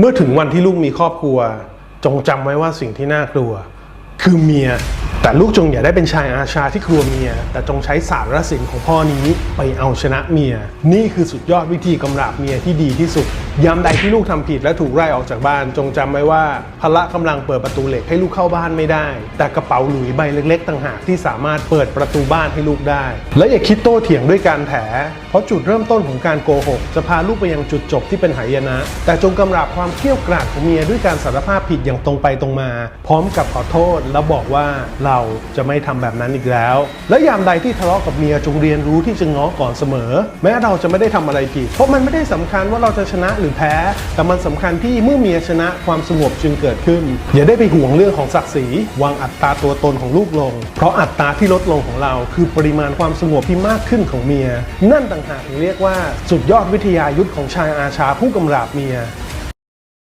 เมื่อถึงวันที่ลูกมีครอบครัว จงจำไว้ว่าสิ่งที่น่ากลัว คือเมีย แต่ลูกจงอย่าได้เป็นชายอาชาที่กลัวเมีย แต่จงใช้ศาสตร์ศิลป์ของพ่อนี้ไปเอาชนะเมีย นี่คือสุดยอดวิธีกำราบเมียที่ดีที่สุดยามใดที่ลูกทำผิดและถูกไล่ออกจากบ้าน จงจำไว้ว่าพละกำลังเปิดประตูเหล็กให้ลูกเข้าบ้านไม่ได้ แต่กระเป๋าหลุยใบเล็ก ๆ ต่างหากที่สามารถเปิดประตูบ้านให้ลูกได้ และอย่าคิดโต้เถียงด้วยการแถ เพราะจุดเริ่มต้นของการโกหก จะพาลูกไปยังจุดจบที่เป็นหายนะ แต่จงกำราบความเกรี้ยวกราดของเมียด้วยการสารภาพผิดอย่างตรงไปตรงมา พร้อมกับขอโทษแล้วบอกว่าเราจะไม่ทำแบบนั้นอีกแล้ว และยามใดที่ทะเลาะกับเมียจงเรียนรู้ที่จะง้อก่อนเสมอ แม้เราจะไม่ได้ทำอะไรผิด เพราะมันไม่ได้สำคัญว่าเราจะชนะหรือแพ้ แต่มันสำคัญที่เมื่อเมียชนะความสงบจึงเกิดขึ้น อย่าได้ไปห่วงเรื่องของศักดิ์ศรีวางอัตราตัวตนของลูกลง เพราะอัตราที่ลดลงของเราคือปริมาณความสงบที่มากขึ้นของเมีย นั่นต่างหากถึงเรียกว่าสุดยอดวิทยายุทธของชายอาชาผู้กำราบเมีย